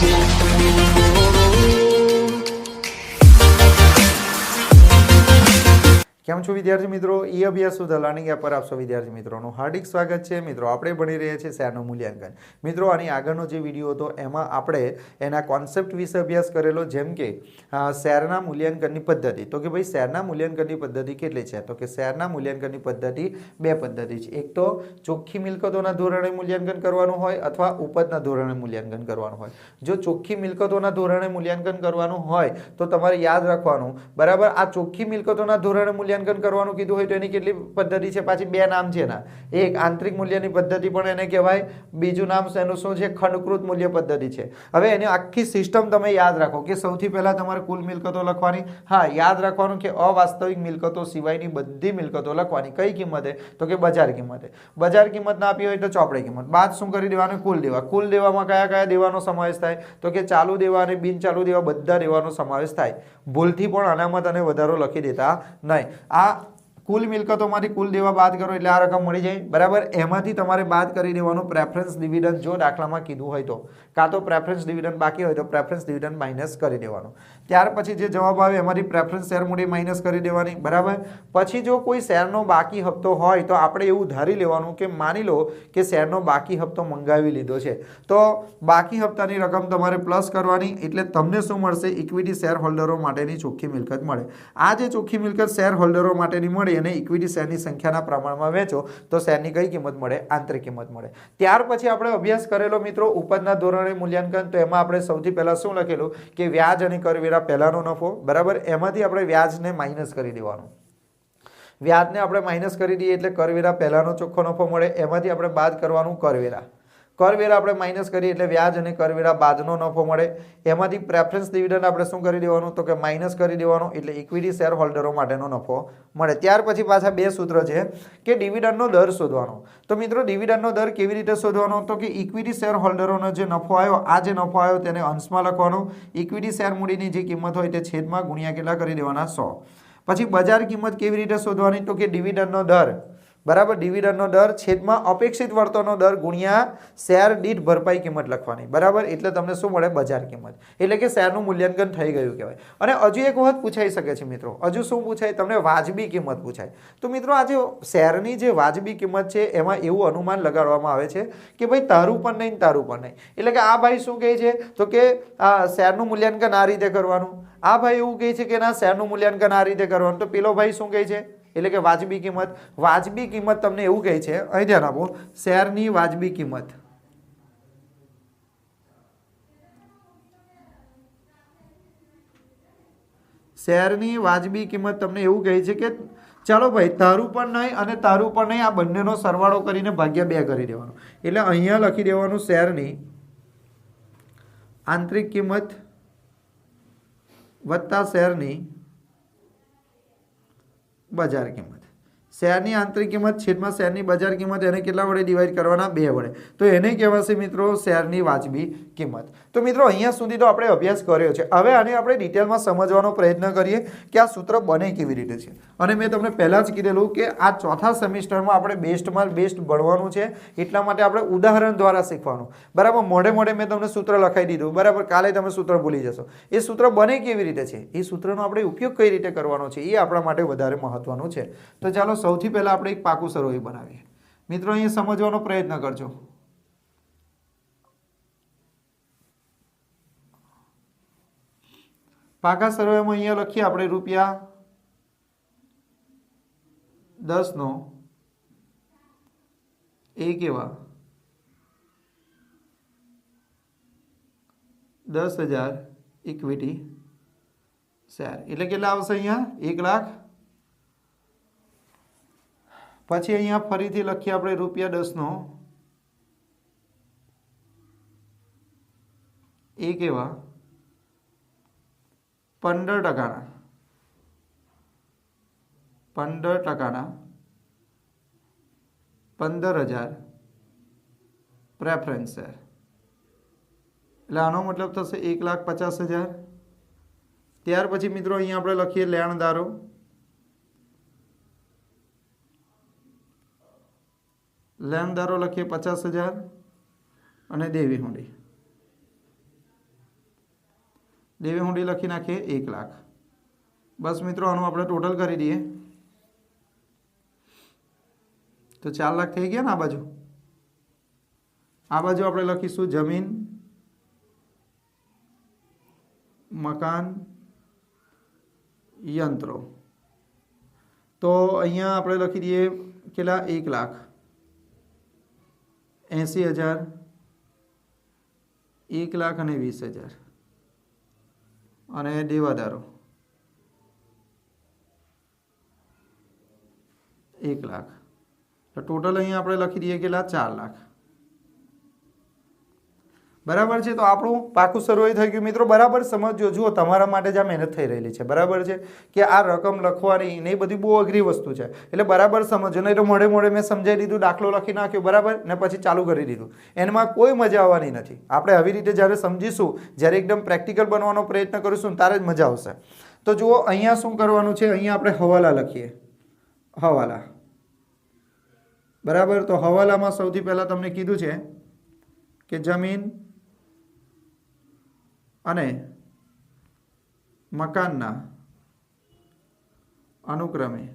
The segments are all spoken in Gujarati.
Thank you. કેમ છો વિદ્યાર્થી મિત્રો? ઈ અભ્યાસ સુધ લર્નિંગ એપ પર આપશો વિદ્યાર્થી મિત્રોનું હાર્દિક સ્વાગત છે. મિત્રો, આપણે ભણી રહ્યા છીએ શેરનું મૂલ્યાંકન. મિત્રો, આની આગળનો જે વીડિયો હતો, એમાં આપણે એના કોન્સેપ્ટ વિશે અભ્યાસ કરેલો, જેમ કે શેરના મૂલ્યાંકનની પદ્ધતિ. તો કે ભાઈ શહેરના મૂલ્યાંકનની પદ્ધતિ કેટલી છે? તો કે શહેરના મૂલ્યાંકનની પદ્ધતિ બે પદ્ધતિ છે. એક તો ચોખ્ખી મિલકતોના ધોરણે મૂલ્યાંકન કરવાનું હોય અથવા ઉપજના ધોરણે મૂલ્યાંકન કરવાનું હોય. જો ચોખ્ખી મિલકતોના ધોરણે મૂલ્યાંકન કરવાનું હોય, તો તમારે યાદ રાખવાનું, બરાબર? આ ચોખ્ખી મિલકતોના ધોરણે મૂલ્યાંકન કરવાનું કીધું હોય તો એની કેટલી પદ્ધતિ છે? પાછી બે નામ છે એના. એક આંતરિક મૂલ્યની પદ્ધતિ પણ એને કહેવાય, બીજું નામ એનું શું છે? ખંડકૃત મૂલ્ય પદ્ધતિ છે. હવે એની આખી સિસ્ટમ તમે યાદ રાખો કે સૌથી પહેલાં તમારે કુલ મિલકતો લખવાની. હા, યાદ રાખવાનું કે અવાસ્તવિક મિલકતો સિવાયની બધી મિલકતો લખવાની. કઈ કિંમતે? તો કે બજાર કિંમતે. બજાર કિંમત ના આપી હોય તો ચોપડી કિંમત. બાદ શું કરી દેવાનું? કુલ દેવા. કુલ દેવામાં કયા કયા દેવાનો સમાવેશ થાય? તો કે ચાલુ દેવા અને બિન ચાલુ દેવા બધા દેવાનો સમાવેશ થાય. ભૂલથી પણ અનામત અને વધારો લખી દેતા નહીં. આ કુલ મિલકતોમાંથી કુલ દેવા બાદ કરો એટલે આ રકમ મળી જાય. બરાબર? એમાંથી તમારે બાદ કરી દેવાનું પ્રેફરન્સ ડિવિડન્ડ જો દાખલામાં કીધું હોય તો. કાં તો પ્રેફરન્સ ડિવિડન્ડ બાકી હોય તો પ્રેફરન્સ ડિવિડન્ડ માઇનસ કરી દેવાનું. ત્યાર પછી જે જવાબ આવે એમાંથી પ્રેફરન્સ શેર મૂડી માઇનસ કરી દેવાની. બરાબર? પછી જો કોઈ શેરનો બાકી હપ્તો હોય તો આપણે એવું ધારી લેવાનું કે માની લો કે શેરનો બાકી હપ્તો મંગાવી લીધો છે. તો બાકી હપ્તાની રકમ તમારે પ્લસ કરવાની એટલે તમને શું મળશે? ઇક્વિટી શેર હોલ્ડરો માટેની ચોખ્ખી મિલકત મળે. આ જે ચોખ્ખી મિલકત શેર હોલ્ડરો માટેની મળે અને ઇક્વિટી શેરની સંખ્યાના પ્રમાણમાં વેચો, તો શેરની કઈ કિંમત મળે? આંતરિક કિંમત મળે. ત્યાર પછી આપણે અભ્યાસ કરેલો મિત્રો ઉપજના ધોરણે મૂલ્યાંકન, તો એમાં આપણે સૌથી પહેલા શું લખેલું? કે વ્યાજ અને કરવેરા પહેલાનો નફો, બરાબર? એમાંથી આપણે વ્યાજને માઇનસ કરી દેવાનું. વ્યાજને આપણે માઇનસ કરી દઈએ એટલે કરવેરા પહેલાનો ચોખ્ખો નફો મળે. એમાંથી આપણે બાદ કરવાનું કરવેરા કરવેરા આપણે માઇનસ કરીએ એટલે વ્યાજ અને કરવેરા બાદનો નફો મળે. એમાંથી પ્રેફરન્સ ડિવિડન્ડ આપણે શું કરી દેવાનું? તો કે માઇનસ કરી દેવાનું એટલે ઇક્વિટી શેર હોલ્ડરો માટેનો નફો મળે. ત્યાર પછી પાછા બે સૂત્ર છે કે ડિવિડન્ડનો દર શોધવાનો. તો મિત્રો ડિવિડન્ડનો દર કેવી રીતે શોધવાનો? તો કે ઇક્વિટી શેર હોલ્ડરોનો જે નફો આવ્યો, આ જે નફો આવ્યો તેને અંશમાં લખવાનો. ઇક્વિટી શેર મૂડીની જે કિંમત હોય તે છેદમાં ગુણ્યા કેટલા કરી દેવાના સો. પછી બજાર કિંમત કેવી રીતે શોધવાની? તો કે ડિવિડન્ડનો દર બરાબર? ડિવિડન્ડનો દર છેદમાં અપેક્ષિત વળતરનો દર ગુણ્યા શેર દીઠ ભરપાઈ કિંમત લખવાની. બરાબર? એટલે તમને શું મળે? બજાર કિંમત. એટલે કે શેરનું મૂલ્યાંકન થઈ ગયું કહેવાય. અને હજુ એક વખત પૂછાઈ શકે છે મિત્રો. હજુ શું પૂછાય? તમને વાજબી કિંમત પૂછાય. તો મિત્રો, આ જે શેરની જે વાજબી કિંમત છે, એમાં એવું અનુમાન લગાડવામાં આવે છે કે ભાઈ તારું પણ નહીં તારું પણ નહીં. એટલે કે આ ભાઈ શું કહે છે? તો કે, આ શેરનું મૂલ્યાંકન આ રીતે કરવાનું. આ ભાઈ એવું કહે છે કે ના, શેરનું મૂલ્યાંકન આ રીતે કરવાનું. તો પેલો ભાઈ શું કહે છે? એટલે કે વાજબી કિંમત. વાજબી કિંમત તમને એવું કહે છે, અહીં ધ્યાન આપો, શેરની વાજબી કિંમત. શેરની વાજબી કિંમત તમને એવું કહે છે કે, ચાલો ભાઈ, તારું પણ નહીં અને તારું પણ નહીં, આ બંનેનો સરવાળો કરીને ભાગ્યા બે કરી દેવાનો. એટલે અહીંયા લખી દેવાનું શેરની આંતરિક કિંમત વત્તા શેરની બજાર કિંમત. શેરની આંતરિક કિંમત છેદમાં શેરની બજાર કિંમત એને કેટલા વડે ડિવાઈડ કરવાના? બે વડે. તો એને કહેવાશે મિત્રો શેરની વાજબી કિંમત. તો મિત્રો, અહીંયા સુધી તો આપણે અભ્યાસ કર્યો છે. હવે આને આપણે ડિટેલમાં સમજવાનો પ્રયત્ન કરીએ કે આ સૂત્ર બને કેવી રીતે છે. અને મેં તમને પહેલાં જ કીધેલું કે આ ચોથા સેમિસ્ટરમાં આપણે બેસ્ટમાં બેસ્ટ ભણવાનું છે. એટલા માટે આપણે ઉદાહરણ દ્વારા શીખવાનું. બરાબર, મોઢે મોઢે મેં તમને સૂત્ર લખાઈ દીધું. બરાબર, કાલે તમે સૂત્ર ભૂલી જશો. એ સૂત્ર બને કેવી રીતે છે? એ સૂત્રનો આપણે ઉપયોગ કઈ રીતે કરવાનો છે? એ આપણા માટે વધારે મહત્વનું છે. તો ચાલો, સૌથી પહેલાં આપણે એક પાકું સરોઈ બનાવીએ. મિત્રો, અહીંયા સમજવાનો પ્રયત્ન કરજો. પાકા સર્વેમાં અહીંયા લખીએ આપણે રૂપિયા દસનો એક એવા દસ હજાર ઇક્વિટી શેર એટલે કેટલા આવશે અહીંયા? એક લાખ. પછી અહીંયા ફરીથી લખીએ આપણે રૂપિયા દસનો. એક એવા પંદર ટકાના. પંદર ટકાના. પંદર હજાર. પ્રેફરન્સ શેર એટલે આનો મતલબ થશે એક લાખ પચાસ હજાર. ત્યાર પછી મિત્રો અહીંયા આપણે લખીએ લેણદારો. લેણદારો લખીએ પચાસ હજાર અને દેવી હુંડી દેવી હુંડી લખી નાખીએ એક લાખ બસ મિત્રો આનું આપણે ટોટલ કરી દઈએ તો ચાર લાખ થઈ ગયા ને આ બાજુ આ બાજુ આપણે લખીશું જમીન મકાન યંત્રો તો અહીંયા આપણે લખી દઈએ કેટલા એક લાખ એંસી હજાર એક લાખ અને વીસ હજાર અને દેવાદારો. એક લાખ. તો ટોટલ અહીંયા આપણે લખી દઈએ કેટલા? ચાર લાખ. બરાબર છે? તો આપણું પાકું સર્વે થઈ ગયું. મિત્રો, બરાબર સમજો જુઓ, તમારા માટે જ આ મહેનત થઈ રહેલી છે. બરાબર છે? કે આ રકમ લખવાની ને એ બધી બહુ અઘરી વસ્તુ છે. એટલે બરાબર સમજો નહીં તો મોડે મોડે મેં સમજાવી દીધું, દાખલો લખી નાખ્યો, બરાબર? ને પછી ચાલુ કરી દીધું. એમાં કોઈ મજા આવવાની નથી. આપણે આવી રીતે જ્યારે સમજીશું, જ્યારે એકદમ પ્રેક્ટિકલ બનવાનો પ્રયત્ન કરીશું, ત્યારે જ મજા આવશે. તો જુઓ, અહીંયા શું કરવાનું છે? અહીંયા આપણે હવાલા લખીએ. હવાલા. બરાબર? તો હવાલામાં સૌથી પહેલાં તમને કીધું છે કે જમીન અને મકાનના અનુક્રમે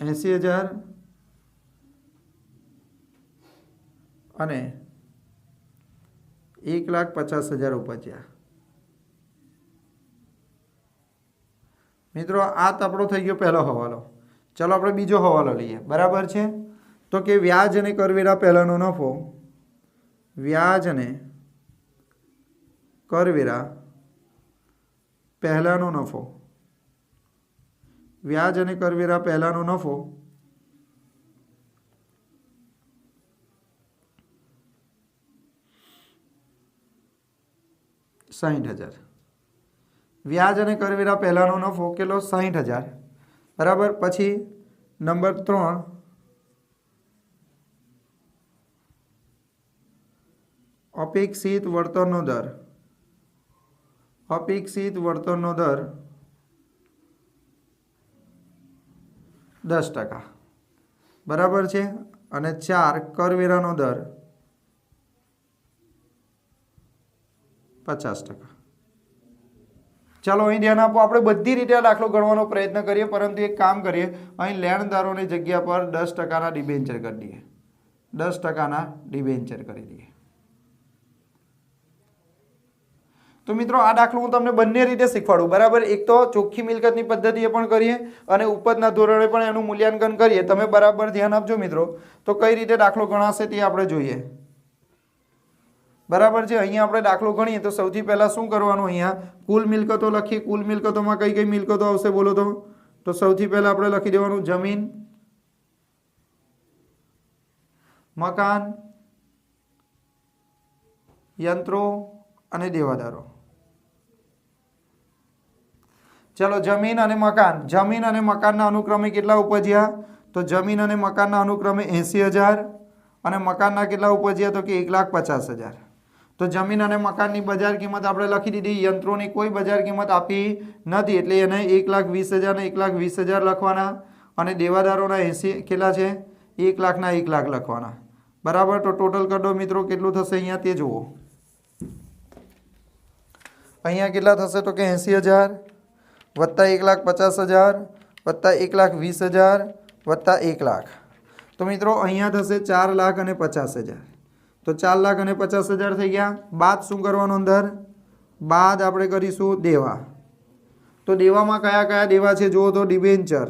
એંસી હજાર અને એક લાખ પચાસ હજાર ઉપજ્યા મિત્રો, આ તપડો થઈ ગયો પહેલો હવાલો. ચલો આપણે બીજો હવાલો લઈએ. બરાબર છે? તો કે વ્યાજ અને કરવેરા પહેલાંનો નફો વ્યાજ અને કરવેરા પહેલાંનો નફો. વ્યાજ અને કરવેરા પહેલાંનો નફો. સાહીઠ હજાર. વ્યાજ અને કરવેરા પહેલાંનો નફો કેટલો? સાહીઠ હજાર. બરાબર? પછી નંબર ત્રણ અપેક્ષિત વળતરનો દર. અપેક્ષિત વળતરનો દર દસ ટકા. બરાબર છે? અને ચાર કરવેરાનો દર પચાસ ટકા. ચાલો અહીં ધ્યાન આપો, આપણે બધી રીતે દાખલો ગણવાનો પ્રયત્ન કરીએ, પરંતુ એક કામ કરીએ. અહીં લેણદારોની જગ્યા પર દસ ટકાના ડિબેન્ચર કરી દઈએ. દસ ટકાના ડિબેન્ચર કરી દઈએ. તો મિત્રો, આ દાખલો હું તમને બંને રીતે શીખવાડું. બરાબર? એક તો ચોખ્ખી મિલકતની પદ્ધતિએ પણ કરીએ અને ઉપજના ધોરણે પણ એનું મૂલ્યાંકન કરીએ. તમે બરાબર ધ્યાન આપજો મિત્રો. તો કઈ રીતે દાખલો ગણાશે તે આપણે જોઈએ. બરાબર છે? અહીંયા આપણે દાખલો ગણીએ તો સૌથી પહેલાં શું કરવાનું અહીંયા? કુલ મિલકતો લખીએ. કુલ મિલકતોમાં કઈ કઈ મિલકતો આવશે બોલો તો? તો સૌથી પહેલાં આપણે લખી દેવાનું જમીન, મકાન, યંત્રો અને દેવાદારો. ચલો, જમીન અને મકાન. જમીન અને મકાનના અનુક્રમે કેટલા ઉપજ્યા? તો જમીન અને મકાનના અનુક્રમે એંસી હજાર અને મકાનના કેટલા ઉપજ્યા? તો કે એક લાખ પચાસ હજાર. તો જમીન અને મકાનની બજાર કિંમત આપણે લખી દીધી. યંત્રોની કોઈ બજાર કિંમત આપી નથી. એટલે એને એક લાખ વીસ હજારને એક લાખ વીસ હજાર લખવાના અને દેવાદારોના એંસી કેટલા છે? એક લાખના એક લાખ લખવાના. બરાબર? તો ટોટલ કરી મિત્રો, કેટલું થશે અહીંયા તે જુઓ. અહીંયા કેટલા થશે? તો કે એંસી હજાર. વત્તા એક લાખ પચાસ હજાર, વત્તા એક લાખ વીસ હજાર, વત્તા એક લાખ. તો મિત્રો, અહીંયા થશે ચાર લાખ અને પચાસ હજાર. તો ચાર લાખ અને પચાસ હજાર થઈ ગયા. બાદ શું કરવાનું અંદર? બાદ આપણે કરીશું દેવા. તો દેવામાં કયા કયા દેવા છે? જુઓ તો ડિબેન્ચર.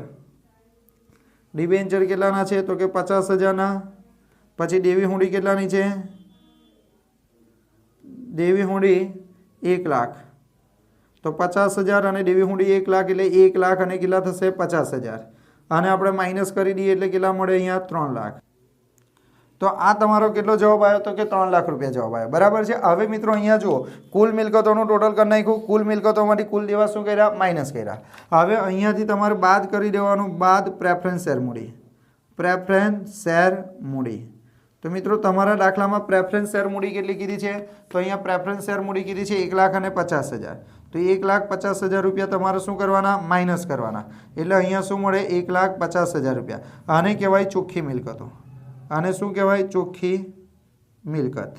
ડિબેન્ચર કેટલાના છે? તો કે પચાસ હજારના. પછી દેવી હુંડી કેટલાની છે? દેવી હુંડી એક લાખ. તો પચાસ હજાર અને દેવી હુંડી એક લાખ એટલે એક લાખ અને કેટલા થશે પચાસ હજાર. આને આપણે માઇનસ કરી દઈએ એટલે કેટલા મળે અહીંયા ત્રણ લાખ. તો આ તમારો કેટલો જવાબ આવ્યો? તો કે ત્રણ લાખ રૂપિયા જવાબ આવ્યો. બરાબર છે? હવે મિત્રો અહીંયા જુઓ. કુલ મિલકતોનું ટોટલ કરી નાખ્યું. કુલ મિલકતોમાંથી કુલ દેવા શું કર્યા? માઇનસ કર્યા. હવે અહીંયાથી તમારે બાદ કરી દેવાનું. બાદ પ્રેફરન્સ શેર મૂડી. પ્રેફરન્સ શેર મૂડી. તો મિત્રો તમારા દાખલામાં પ્રેફરન્સ શેર મૂડી કેટલી કીધી છે? તો અહીંયા પ્રેફરન્સ શેર મૂડી કીધી છે એક લાખ અને પચાસ હજાર. તો એક લાખ પચાસ હજાર રૂપિયા તમારે શું કરવાના? માઇનસ કરવાના. એટલે અહીંયા શું મળે? એક લાખ પચાસ હજાર રૂપિયા. આને કહેવાય ચોખ્ખી મિલકતો. આને શું કહેવાય? ચોખ્ખી મિલકત.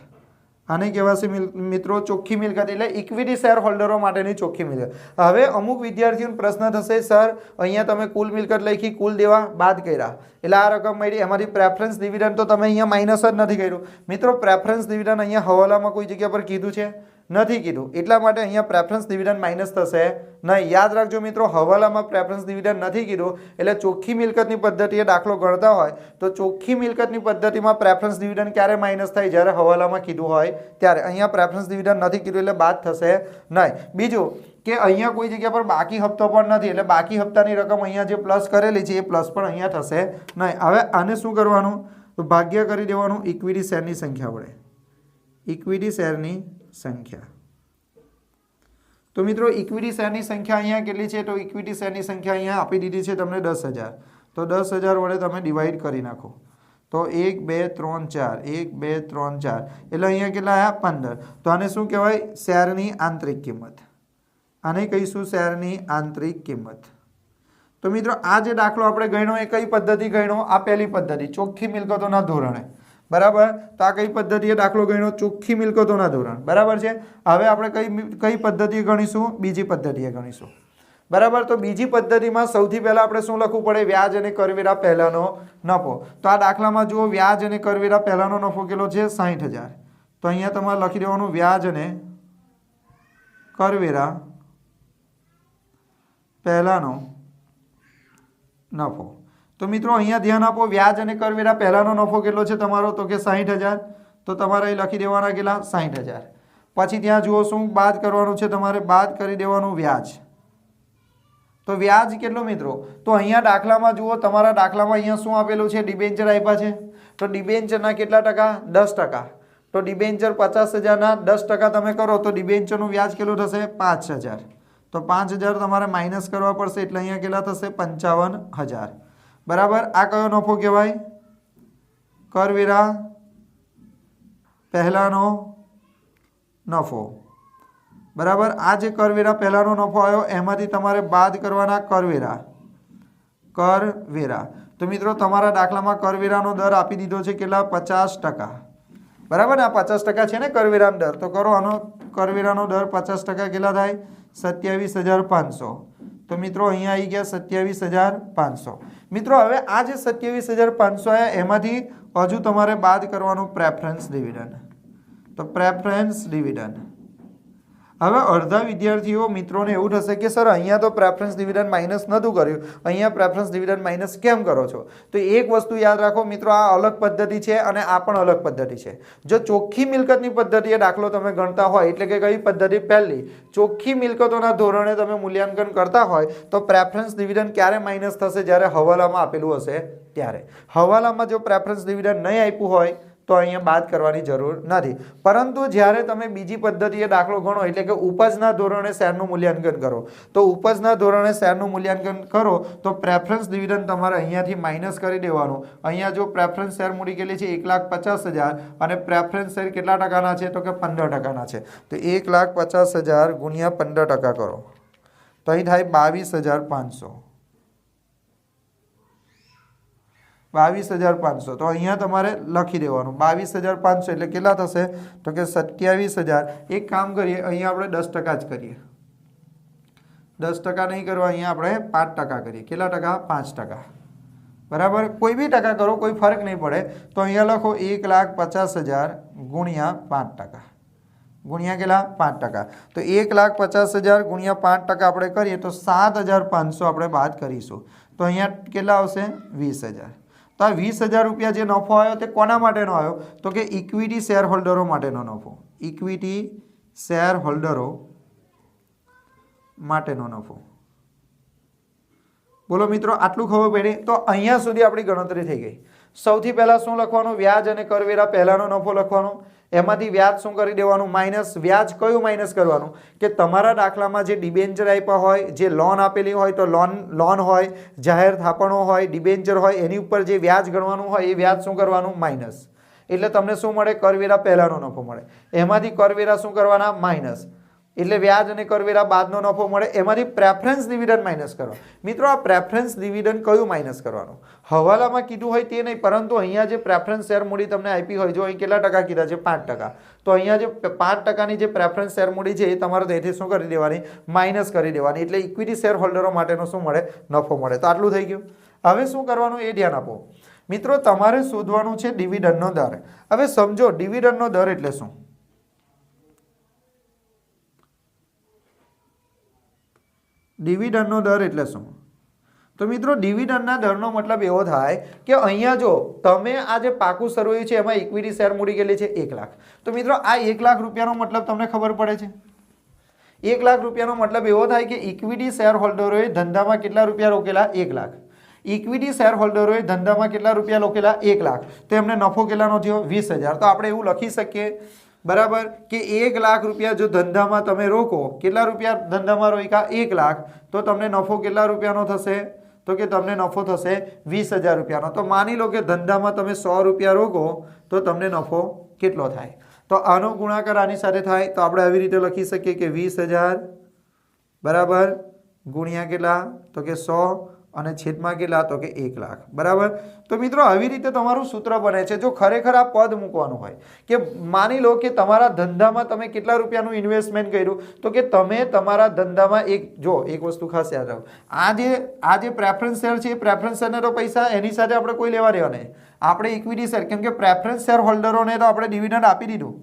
આને કહેવાશે મિત્રો, ચોખ્ખી મિલકત એટલે ઇક્વિટી શેર હોલ્ડરો માટેની ચોખ્ખી મિલકત. હવે અમુક વિદ્યાર્થીઓને પ્રશ્ન થશે, સર, અહીંયા તમે કુલ મિલકત લખી, કુલ દેવા બાદ કર્યા. એટલે આ રકમ મળી. એમાંથી પ્રેફરન્સ ડિવિડન્ડ તો તમે અહીંયા માઇનસ જ નથી કર્યું. મિત્રો પ્રેફરન્સ ડિવિડન્ડ અહીંયા હવાલામાં કોઈ જગ્યા પર કીધું છે? નથી કીધું. એટલા માટે અહીંયા પ્રેફરન્સ ડિવિડન્ડ માઇનસ થશે. નહીં યાદ રાખજો મિત્રો, હવાલામાં પ્રેફરન્સ ડિવિડન્ડ નથી કીધું. એટલે ચોખ્ખી મિલકતની પદ્ધતિએ દાખલો ગણતા હોય, તો ચોખ્ખી મિલકતની પદ્ધતિમાં પ્રેફરન્સ ડિવિડન્ડ ક્યારે માઇનસ થાય? જ્યારે હવાલામાં કીધું હોય, ત્યારે. અહીંયા પ્રેફરન્સ ડિવિડન્ડ નથી કીધું, એટલે બાદ થશે નહીં. બીજું કે અહીંયા કોઈ જગ્યા પર બાકી હપ્તો પણ નથી, એટલે બાકી હપ્તાની રકમ અહીંયા જે પ્લસ કરેલી છે, એ પ્લસ પણ અહીંયા થશે નહીં. હવે આને શું કરવાનું? તો ભાગ્ય કરી દેવાનું ઇક્વિટી શેરની સંખ્યા વડે. ઇક્વિટી શેરની સંખ્યા. તો મિત્રો ઇક્વિટી શેરની સંખ્યા અહીંયા કેટલી છે? તો ઇક્વિટી શેરની સંખ્યા અહીંયા આપી દીધી છે તમને દસ હજાર. તો દસ હજાર વડે તમે ડિવાઈડ કરી નાખો. તો એક, બે, ત્રણ, ચાર. એક, બે, ત્રણ, ચાર. એટલે અહીંયા કેટલા આવ્યા પંદર. તો આને શું કહેવાય? શેરની આંતરિક કિંમત. આને કહીશું શેરની આંતરિક કિંમત. તો મિત્રો, આ જે દાખલો આપણે ગણ્યો એ કઈ પદ્ધતિ ગણ્યો? આ પહેલી પદ્ધતિ. ચોખ્ખી મિલકતોના ધોરણે. બરાબર? તો આ કઈ પદ્ધતિએ દાખલો ગણ્યો? ચોખ્ખી મિલકતોના ધોરણ. બરાબર છે? હવે આપણે કઈ કઈ પદ્ધતિએ ગણીશું? બીજી પદ્ધતિએ ગણીશું. બરાબર? તો બીજી પદ્ધતિમાં સૌથી પહેલા આપણે શું લખવું પડે? વ્યાજ અને કરવેરા પહેલાનો નફો. તો આ દાખલામાં જુઓ, વ્યાજ અને કરવેરા પહેલાનો નફો કેટલો છે? સાહીઠ હજાર. તો અહીંયા તમારે લખી દેવાનું વ્યાજ અને કરવેરા પહેલાનો નફો. તો મિત્રો, અહીંયા ધ્યાન આપો, વ્યાજ અને કરવેરા પહેલાનો નફો કેટલો છે તમારો? તો કે સાહીઠ તો તમારે અહીં લખી દેવાના કેટલા? સાહીઠ પછી ત્યાં જુઓ શું બાદ કરવાનું છે તમારે? બાદ કરી દેવાનું વ્યાજ. તો વ્યાજ કેટલો મિત્રો? તો અહીંયા દાખલામાં જુઓ, તમારા દાખલામાં અહીંયા શું આપેલું છે? ડિબેન્ચર આપ્યા છે. તો ડિબેન્ચરના કેટલા ટકા? દસ ટકા. તો ડિબેન્ચર પચાસ હજારના દસ ટકા તમે કરો, તો ડિબેન્ચરનું વ્યાજ કેટલું થશે? પાંચ હજાર. તો પાંચ હજાર તમારે માઇનસ કરવા પડશે, એટલે અહીંયા કેટલા થશે? પંચાવન હજાર. બરાબર? આ કયો નફો કહેવાય? કરવેરા પહેલાંનો નફો. બરાબર? આ જે કરવેરા પહેલાંનો નફો આવ્યો, એમાંથી તમારે બાદ કરવાના કરવેરા. કરવેરા. તો મિત્રો, તમારા દાખલામાં કરવેરાનો દર આપી દીધો છે કેટલા? પચાસ ટકા. બરાબર? આ પચાસ ટકા છે ને કરવેરાનો દર. તો કરો આનો, કરવેરાનો દર પચાસ ટકા કેટલા થાય? સત્યાવીસ હજાર પાંચસો. તો મિત્રો, અહીંયા આવી ગયા સત્યાવીસ હજાર પાંચસો. મિત્રો, હવે આ જે સત્યાવીસ હજાર પાંચસો આવ્યા એમાંથી હજુ તમારે બાદ કરવાનું પ્રેફરન્સ ડિવિડન્ડ તો પ્રેફરન્સ ડિવિડન્ડ હવે અડધા વિદ્યાર્થીઓ મિત્રોને એવું થશે કે, સર, અહીંયા તો પ્રેફરન્સ ડિવિડન્ડ માઇનસ નહોતું કર્યું. અહીંયા પ્રેફરન્સ ડિવિડન્ડ માઇનસ કેમ કરો છો? તો એક વસ્તુ યાદ રાખો મિત્રો, આ અલગ પદ્ધતિ છે અને આ પણ અલગ પદ્ધતિ છે. જો ચોખ્ખી મિલકતની પદ્ધતિએ દાખલો તમે ગણતા હોય, એટલે કે કઈ પદ્ધતિ પહેલી, ચોખ્ખી મિલકતોના ધોરણે તમે મૂલ્યાંકન કરતા હોય, તો પ્રેફરન્સ ડિવિડન્ડ ક્યારે માઇનસ થશે? જ્યારે હવાલામાં આપેલું હશે ત્યારે. હવાલામાં જો પ્રેફરન્સ ડિવિડન્ડ નહીં આપ્યું હોય તો અહીંયા બાદ કરવાની જરૂર નથી. પરંતુ જ્યારે તમે બીજી પદ્ધતિએ દાખલો ગણો, એટલે કે ઉપજના ધોરણે શેરનું મૂલ્યાંકન કરો, તો ઉપજના ધોરણે શેરનું મૂલ્યાંકન કરો, તો પ્રેફરન્સ ડિવિડન્ડ તમારે અહીંયાથી માઇનસ કરી દેવાનું. અહીંયા જો પ્રેફરન્સ શેર મૂડી કેટલી છે એક લાખ પચાસ હજાર અને પ્રેફરન્સ શેર કેટલા ટકાના છે? તો કે પંદર ટકાના છે. તો એક લાખ પચાસ હજાર ગુણ્યા પંદર ટકા કરો. તો અહીં થાય બાવીસ હજાર પાંચસો. બાવીસ હજાર પાંચસો. તો અહીંયા તમારે લખી દેવાનું. બાવીસ હજાર પાંચસો એટલે કેટલા થશે? તો કે સત્યાવીસ હજાર. એક કામ કરીએ, અહીંયા આપણે દસ ટકા જ કરીએ. દસ ટકા નહીં કરવા અહીંયા આપણે પાંચ ટકા કરીએ. કેટલા ટકા? પાંચ ટકા. બરાબર? કોઈ બી ટકા કરો, કોઈ ફરક નહીં પડે. તો અહીંયા લખો એક લાખ પચાસ હજાર ગુણ્યા પાંચ ટકા. ગુણ્યા કેટલા? પાંચ ટકા. તો એક લાખ પચાસ હજાર ગુણ્યા પાંચ ટકા આપણે કરીએ, તો સાત હજાર પાંચસો આપણે બાદ કરીશું. તો અહીંયા કેટલા આવશે? વીસ હજાર. તો આ વીસ હજાર રૂપિયા જે નફો આવ્યો તે કોના માટેનો આવ્યો? તો કે ઇક્વિટી શેર હોલ્ડરો માટેનો નફો. ઇક્વિટી શેર હોલ્ડરો માટેનો નફો. બોલો મિત્રો, આટલું ખબર પડી. તો અહીંયા સુધી આપણી ગણતરી થઈ ગઈ. સૌથી પહેલાં શું લખવાનું? વ્યાજ અને કરવેરા પહેલાંનો નફો લખવાનો. એમાંથી વ્યાજ શું કરી દેવાનું? માઇનસ વ્યાજ કયું માઇનસ કરવાનું? કે તમારા દાખલામાં જે ડિબેન્ચર આપ્યા હોય, જે લોન આપેલી હોય, તો લોન લોન હોય, જાહેર થાપણો હોય, ડિબેન્ચર હોય, એની ઉપર જે વ્યાજ ગણવાનું હોય, એ વ્યાજ શું કરવાનું? માઇનસ. એટલે તમને શું મળે? કરવેરા પહેલાંનો નફો મળે. એમાંથી કરવેરા શું કરવાના? માઇનસ. એટલે વ્યાજ અને કરવેરા બાદનો નફો મળે, એમાંથી પ્રેફરન્સ ડિવિડન્ડ માઇનસ કરો. મિત્રો, આ પ્રેફરન્સ ડિવિડન્ડ કયું માઇનસ કરવાનું? હવાલામાં કીધું હોય તે નહીં, પરંતુ અહીંયા જે પ્રેફરન્સ શેર મૂડી તમને આપી હોય, જો અહીં કેટલા ટકા કીધા છે? પાંચ ટકા. તો અહીંયા જે પાંચ ટકાની જે પ્રેફરન્સ શેર મૂડી છે, એ તમારે તેથી શું કરી દેવાની? માઇનસ કરી દેવાની. એટલે ઇક્વિટી શેર હોલ્ડરો માટેનો શું મળે? નફો મળે. તો આટલું થઈ ગયું. હવે શું કરવાનું? એ ધ્યાન આપો. મિત્રો, તમારે શોધવાનું છે ડિવિડન્ડનો દર. હવે સમજો ડિવિડન્ડનો દર એટલે શું? ડિવિડન્ડનો દર એટલે શું? તો મિત્રો, ડિવિડન્ડના દરનો મતલબ એવો થાય કે અહીંયા જો તમે આ જે પાકું સરવૈયું છે, એમાં ઇક્વિટી શેર મૂડી ગયેલી છે એક લાખ. તો મિત્રો, આ એક લાખ રૂપિયાનો મતલબ તમને ખબર પડે છે? એક લાખ રૂપિયાનો મતલબ એવો થાય કે ઇક્વિટી શેર હોલ્ડરોએ ધંધામાં કેટલા રૂપિયા રોકેલા? એક લાખ. ઇક્વિટી શેર હોલ્ડરોએ ધંધામાં કેટલા રૂપિયા રોકેલા? એક લાખ. તો એમને નફો કેટલાનો થયો? વીસ હજાર. તો આપણે એવું લખી શકીએ બરાબર? કે એક લાખ રૂપિયા જો ધંધામાં તમે રોકો, કેટલા રૂપિયા ધંધામાં રોક્યા? એક લાખ. તો તમને નફો કેટલા રૂપિયાનો થશે? તો કે તમને નફો થશે વીસ હજાર રૂપિયાનો. તો માની લો કે ધંધામાં તમે સો રૂપિયા રોકો, તો તમને નફો કેટલો થાય? તો આનો ગુણાકાર આની સાથે થાય, તો આપણે આવી રીતે લખી શકીએ કે વીસ બરાબર ગુણ્યા કેટલા? તો કે સો અને છેદમાં કેટલા તો કે એક લાખ. બરાબર? તો મિત્રો, આવી રીતે તમારું સૂત્ર બને છે. જો ખરેખર આ પદ મૂકવાનું હોય, કે માની લો કે તમારા ધંધામાં તમે કેટલા રૂપિયાનું ઇન્વેસ્ટમેન્ટ કર્યું, તો કે તમે તમારા ધંધામાં એક, જો, એક વસ્તુ ખાસ યાદ રાખો. આ જે આ જે પ્રેફરન્સ શેર છે, એ પ્રેફરન્સ શેરનો પૈસા એની સાથે આપણે કોઈ લેવા રહ્યો નહીં. આપણે ઇક્વિટી શેર કેમ કે પ્રેફરન્સ શેર હોલ્ડરોને તો આપણે ડિવિડન્ડ આપી દીધું.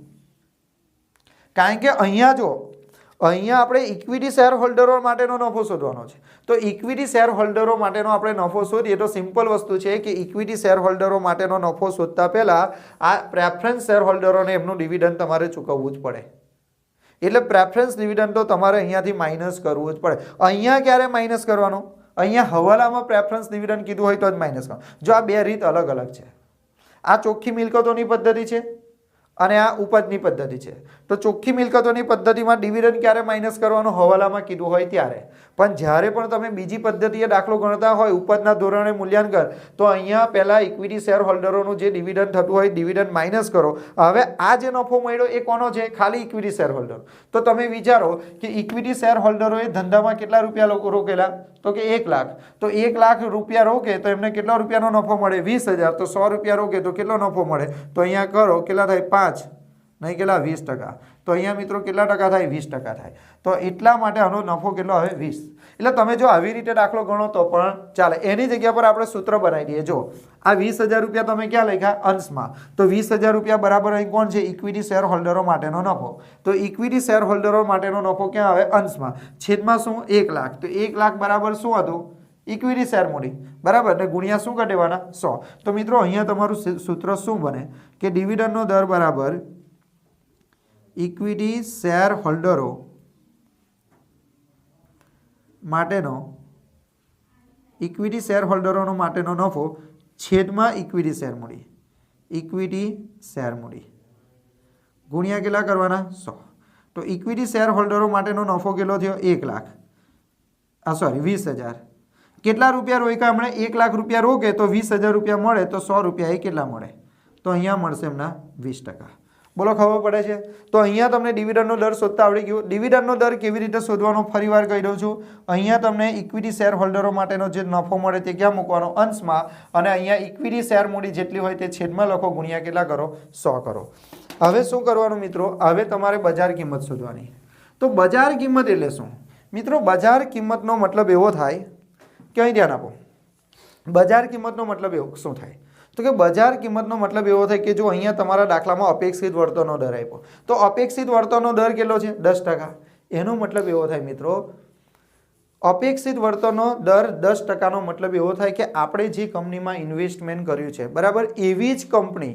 કારણ કે અહીંયા જો, અહીંયા આપણે ઇક્વિટી શેર હોલ્ડરો માટેનો નફો શોધવાનો છે. તો ઇક્વિટી શેર હોલ્ડરો માટેનો આપણે નફો શોધીએ તો સિમ્પલ વસ્તુ છે કે ઇક્વિટી શેર હોલ્ડરો માટેનો નફો શોધતા પહેલાં આ પ્રેફરન્સ શેર હોલ્ડરોને એમનું ડિવિડન્ડ તમારે ચૂકવવું જ પડે. એટલે પ્રેફરન્સ ડિવિડન્ડ તો તમારે અહીંયાથી માઇનસ કરવું જ પડે. અહીંયા ક્યારે માઇનસ કરવાનું? અહીંયા હવાલામાં પ્રેફરન્સ ડિવિડન્ડ કીધું હોય તો જ માઇનસ કરવાનું. જો આ બે રીત અલગ અલગ છે. આ ચોખ્ખી મિલકતોની પદ્ધતિ છે. અને આ ઉપજની પદ્ધતિ છે. તો ચોખ્ખી મિલકતોની પદ્ધતિમાં ડિવિડન્ડ ક્યારે માઇનસ કરવાનું હવાલામાં કીધું હોય ત્યારે. પણ જ્યારે પણ તમે બીજી પદ્ધતિએ દાખલો ગણતા હોય ઉપજના ધોરણે મૂલ્યાંકન, તો અહીંયા પહેલાં ઇક્વિટી શેર હોલ્ડરોનું જે ડિવિડન્ડ થતું હોય ડિવિડન્ડ માઇનસ કરો. હવે આ જે નફો મળ્યો એ કોનો છે? ખાલી ઇક્વિટી શેર હોલ્ડર તો તમે વિચારો કે ઇક્વિટી શેર હોલ્ડરોએ ધંધામાં કેટલા રૂપિયા લોકો રોકેલા? તો કે એક લાખ. તો એક લાખ રૂપિયા રોકે તો એમને કેટલા રૂપિયાનો નફો મળે? વીસ હજાર. તો સો રૂપિયા રોકે તો કેટલો નફો મળે? તો અહીંયા કરો. કેટલા થાય? પાંચ. નહીં કેટલા? વીસ ટકા. તો અહીંયા મિત્રો કેટલા ટકા થાય? વીસ ટકા થાય. તો એટલા માટે આનો નફો કેટલો આવે? વીસ. એટલે તમે જો આવી રીતે દાખલો ગણો તો પણ ચાલે. એની જગ્યા પર આપણે સૂત્ર બનાવી દઈએ. જો, આ વીસ હજાર રૂપિયા તમે ક્યાં લખ્યા? અંશમાં. તો વીસ હજાર રૂપિયા બરાબર અહીં કોણ છે? ઇક્વિટી શેર હોલ્ડરો માટેનો નફો. તો ઇક્વિટી શેર હોલ્ડરો માટેનો નફો ક્યાં આવે? અંશમાં. છેદમાં શું? એક લાખ. તો એક લાખ બરાબર શું હતું? ઇક્વિટી શેર મૂડી બરાબર? ને ગુણ્યા શું કરી સો. તો મિત્રો, અહીંયા તમારું સૂત્ર શું બને? કે ડિવિડન્ડનો દર બરાબર ઇક્વિટી શેર હોલ્ડરો માટેનો ઇક્વિટી શેર હોલ્ડરોનો માટેનો નફો છેદમાં ઇક્વિટી શેર મૂડી ઇક્વિટી શેર મૂડી ગુણ્યા કેટલા કરવાના? સો. તો ઇક્વિટી શેર હોલ્ડરો માટેનો નફો કેટલો થયો? એક લાખ. આ સોરી વીસ હજાર. કેટલા રૂપિયા રોક્યા હમણાં એક લાખ રૂપિયા રોકે તો વીસ હજાર રૂપિયા મળે, તો સો રૂપિયા એ કેટલા મળે? તો અહીંયા મળશે એમના વીસ ટકા. બોલો, ખબર પડે છે? તો અહીંયા તમને ડિવિડન્ડનો દર શોધતા આવડી ગયું. ડિવિડન્ડનો દર કેવી રીતે શોધવાનો? ફરીવાર કહી દઉં છું. અહીંયા તમને ઇક્વિટી શેર હોલ્ડરો માટેનો જે નફો મળે તે ક્યાં મૂકવાનો? અંશમાં. અને અહીંયા ઇક્વિટી શેર મૂડી જેટલી હોય તે છેદમાં લખો, ગુણ્યા કેટલા કરો? સો કરો. હવે શું કરવાનું મિત્રો? હવે તમારે બજાર કિંમત શોધવાની. તો બજાર કિંમત એટલે શું? મિત્રો, બજાર કિંમતનો મતલબ એવો થાય કે અહીં ધ્યાન આપો. બજાર કિંમતનો મતલબ એવો, શું થાય? તો કે બજાર કિંમતનો મતલબ એવો થાય કે જો અહીંયા તમારા દાખલામાં અપેક્ષિત વળતરનો દર આપ્યો. તો અપેક્ષિત વળતરનો દર કેટલો છે? દસ ટકા. એનો મતલબ એવો થાય મિત્રો, અપેક્ષિત વળતરનો દર દસ ટકાનો મતલબ એવો થાય કે આપણે જે કંપનીમાં ઇન્વેસ્ટમેન્ટ કર્યું છે, બરાબર? એવી જ કંપની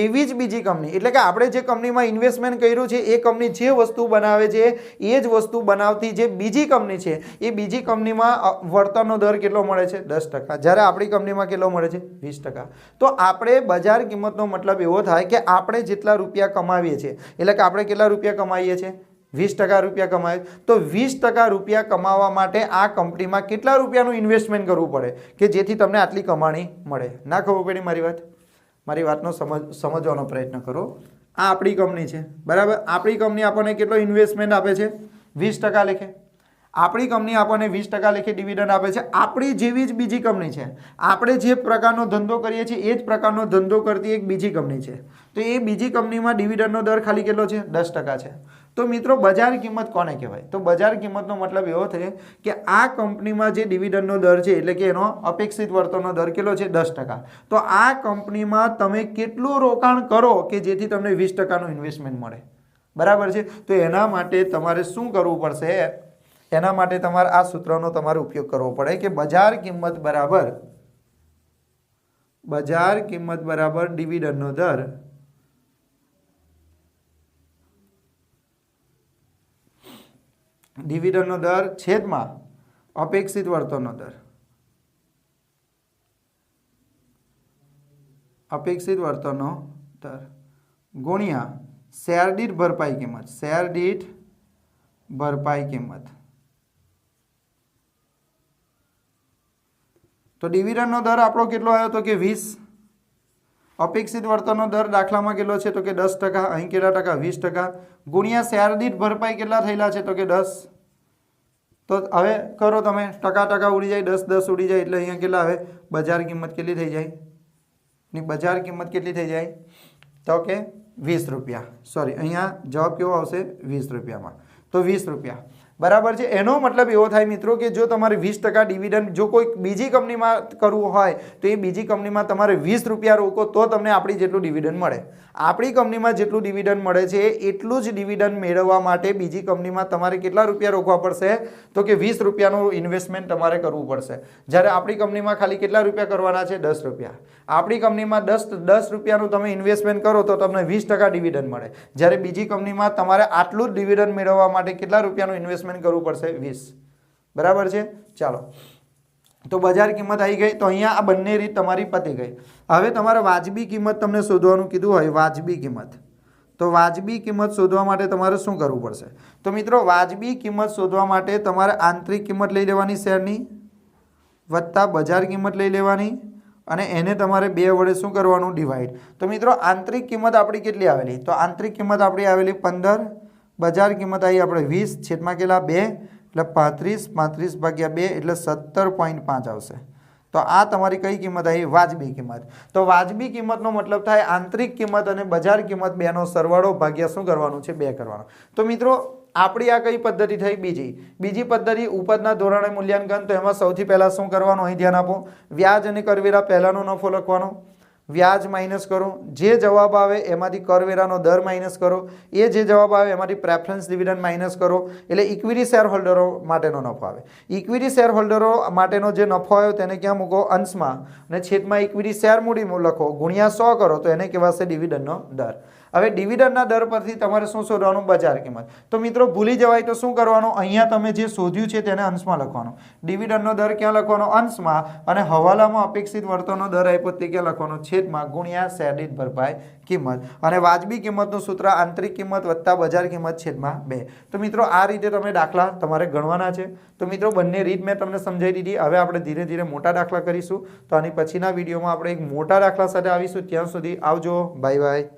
એવી જ બીજી કંપની એટલે કે આપણે જે કંપનીમાં ઇન્વેસ્ટમેન્ટ કર્યું છે, એ કંપની જે વસ્તુ બનાવે છે, એ જ વસ્તુ બનાવતી જે બીજી કંપની છે, એ બીજી કંપનીમાં વળતરનો દર કેટલો મળે છે? દસ ટકા. જ્યારે આપણી કંપનીમાં કેટલો મળે છે? વીસ ટકા. તો આપણે બજાર કિંમતનો મતલબ એવો થાય કે આપણે જેટલા રૂપિયા કમાવીએ છીએ, એટલે કે આપણે કેટલા રૂપિયા કમાઈએ છીએ? વીસ ટકા રૂપિયા કમાય. તો વીસ ટકા રૂપિયા કમાવા માટે આ કંપનીમાં કેટલા રૂપિયાનું ઇન્વેસ્ટમેન્ટ કરવું પડે? કે જેથી તમને આટલી કમાણી મળે. ના ખબર પડી મારી વાત? મારી વાતનો સમજ, સમજવાનો પ્રયત્ન કરો. આ આપણી કંપની છે. બરાબર? આપણી કંપની આપણને કેટલો ઇન્વેસ્ટમેન્ટ આપે છે? વીસ ટકા લેખે. આપણી કંપની આપણને વીસ ટકા લેખે ડિવિડન્ડ આપે છે. આપણી જેવી જ બીજી કંપની છે. આપણે જે પ્રકારનો ધંધો કરીએ છીએ, એ જ પ્રકારનો ધંધો કરતી એક બીજી કંપની છે. તો એ બીજી કંપનીમાં ડિવિડન્ડનો દર ખાલી કેટલો છે? દસ ટકા છે. તો મિત્રો બજાર કિંમત કોને કહેવાય? તો બજાર કિંમતનો મતલબ એવો થાય કે આ કંપનીમાં જે ડિવિડન્ડનો દર છે, એટલે કે એનો અપેક્ષિત વર્તનનો દર કેટલો છે? દસ ટકા. તો આ કંપનીમાં તમે કેટલું રોકાણ કરો કે જેથી તમને વીસ ટકાનું ઇન્વેસ્ટમેન્ટ મળે? બરાબર છે? તો એના માટે તમારે શું કરવું પડશે? એના માટે તમારે આ સૂત્રનો તમારે ઉપયોગ કરવો પડે કે બજાર કિંમત બરાબર, બજાર કિંમત બરાબર ડિવિડન્ડનો દર ડિવિડન્ડનો દર છેદમાં અપેક્ષિત વળતરનો દર. અપેક્ષિત વળતરનો દર ગુણ્યા શેર દીઠ ભરપાઈ કિંમત. શેર દીઠ ભરપાઈ કિંમત. તો ડિવિડન્ડનો દર આપણો કેટલો આવ્યો તો કે વીસ? અપેક્ષિત વળતરનો દર દાખલામાં કેટલો છે? તો કે દસ ટકા, અહીં કેટલા ટકા? વીસ ટકા. ગુણ્યા શેર દીઠ ભરપાઈ કેટલા થયેલા છે? તો કે દસ. તો હવે કરો તમે. ટકા ટકા ઉડી જાય, દસ દસ ઉડી જાય એટલે અહીંયા કેટલા આવે? બજાર કિંમત કેટલી થઈ જાય? ની બજાર કિંમત કેટલી થઈ જાય? તો કે વીસ રૂપિયા. સોરી, અહીંયા જવાબ કેવો આવશે? વીસ રૂપિયામાં. તો વીસ રૂપિયા. બરાબર છે? એનો મતલબ એવો થાય મિત્રો કે જો તમારે વીસ ટકા ડિવિડન્ડ જો કોઈ બીજી કંપનીમાં કરવું હોય, તો એ બીજી કંપનીમાં તમારે વીસ રૂપિયા રોકો, તો તમને આપણી જેટલું ડિવિડન્ડ મળે. આપણી કંપનીમાં જેટલું ડિવિડન્ડ મળે છે, એટલું જ ડિવિડન્ડ મેળવવા માટે બીજી કંપનીમાં તમારે કેટલા રૂપિયા રોકવા પડશે? તો કે વીસ રૂપિયાનું ઇન્વેસ્ટમેન્ટ તમારે કરવું પડશે. જ્યારે આપણી કંપનીમાં ખાલી કેટલા રૂપિયા કરવાના છે? દસ રૂપિયા. આપણી કંપનીમાં દસ દસ રૂપિયાનું તમે ઇન્વેસ્ટમેન્ટ કરો, તો તમને વીસ ટકા ડિવિડન્ડ મળે. જ્યારે બીજી કંપનીમાં તમારે આટલું જ ડિવિડન્ડ મેળવવા માટે કેટલા રૂપિયાનું ઇન્વેસ્ટમેન્ટ કરવું પડશે વીસ. બરાબર છે? ચાલો. તો બજાર કિંમત આવી ગઈ, તો અહીંયા આ બંને રીત તમારી પતી ગઈ. હવે તમારે વાજબી કિંમત તમને શોધવાનું કીધું હોય, વાજબી કિંમત. તો વાજબી કિંમત શોધવા માટે તમારે શું કરવું પડશે? તો મિત્રો, વાજબી કિંમત શોધવા માટે તમારે આંતરિક કિંમત લઈ લેવાની શેરની? વત્તા બજાર કિંમત લઈ લેવાની. અને એને તમારે બે વડે શું કરવાનું? ડિવાઈડ તો મિત્રો, આંતરિક કિંમત આપણી કેટલી આવેલી? તો આંતરિક કિંમત આપણી આવેલી પંદર બજાર કિંમત આવી આપણે વીસ છેદમાં કેટલા? બે. એટલે પાંત્રીસ પાંત્રીસ ભાગ્યા બે એટલે સત્તર પોઈન્ટ પાંચ આવશે. તો આ તમારી કઈ કિંમત આવી વાજબી કિંમત. તો વાજબી કિંમતનો મતલબ થાય આંતરિક કિંમત અને બજાર કિંમત બેનો સરવાળો ભાગ્યા શું કરવાનું છે? બે કરવાનો. તો મિત્રો, આપણી આ કઈ પદ્ધતિ થઈ? બીજી. બીજી પદ્ધતિ, ઉપજના ધોરણે મૂલ્યાંકન. તો એમાં સૌથી પહેલાં શું કરવાનું? અહીં ધ્યાન આપો. વ્યાજ અને કરવેરા પહેલાંનો નફો લખવાનો. વ્યાજ માઇનસ કરો. જે જવાબ આવે એમાંથી કરવેરાનો દર માઇનસ કરો. એ જે જવાબ આવે એમાંથી પ્રેફરન્સ ડિવિડન્ડ માઇનસ કરો. એટલે ઇક્વિટી શેર હોલ્ડરો માટેનો નફો આવે. ઇક્વિટી શેર હોલ્ડરો માટેનો જે નફો આવ્યો તેને ક્યાં મૂકો? અંશમાં. અને છેદમાં ઇક્વિટી શેર મૂડી લખો. ગુણ્યા સો કરો તો એને કહેવાશે ડિવિડન્ડનો દર. હવે ડિવિડન્ડના દર પરથી તમારે શું શોધવાનું? બજાર કિંમત. તો મિત્રો, ભૂલી જવાય તો શું કરવાનું? અહીંયા તમે જે શોધ્યું છે તેને અંશમાં લખવાનો. ડિવિડન્ડનો દર ક્યાં લખવાનો? અંશમાં. અને હવાલામાં અપેક્ષિત વર્તનનો દર આપ્યો તે ક્યાં લખવાનો? છેદમાં ગુણ્યા શેરડીટ ભરપાઈ કિંમત. અને વાજબી કિંમતનું સૂત્ર આંતરિક કિંમત વત્તા બજાર કિંમત છેદમાં બે. તો મિત્રો, આ રીતે તમે દાખલા તમારે ગણવાના છે. તો મિત્રો, બંને રીત મેં તમને સમજાવી દીધી. હવે આપણે ધીરે ધીરે મોટા દાખલા કરીશું. તો આની પછીના વિડીયોમાં આપણે એક મોટા દાખલા સાથે આવીશું. ત્યાં સુધી આવજો. Bye bye.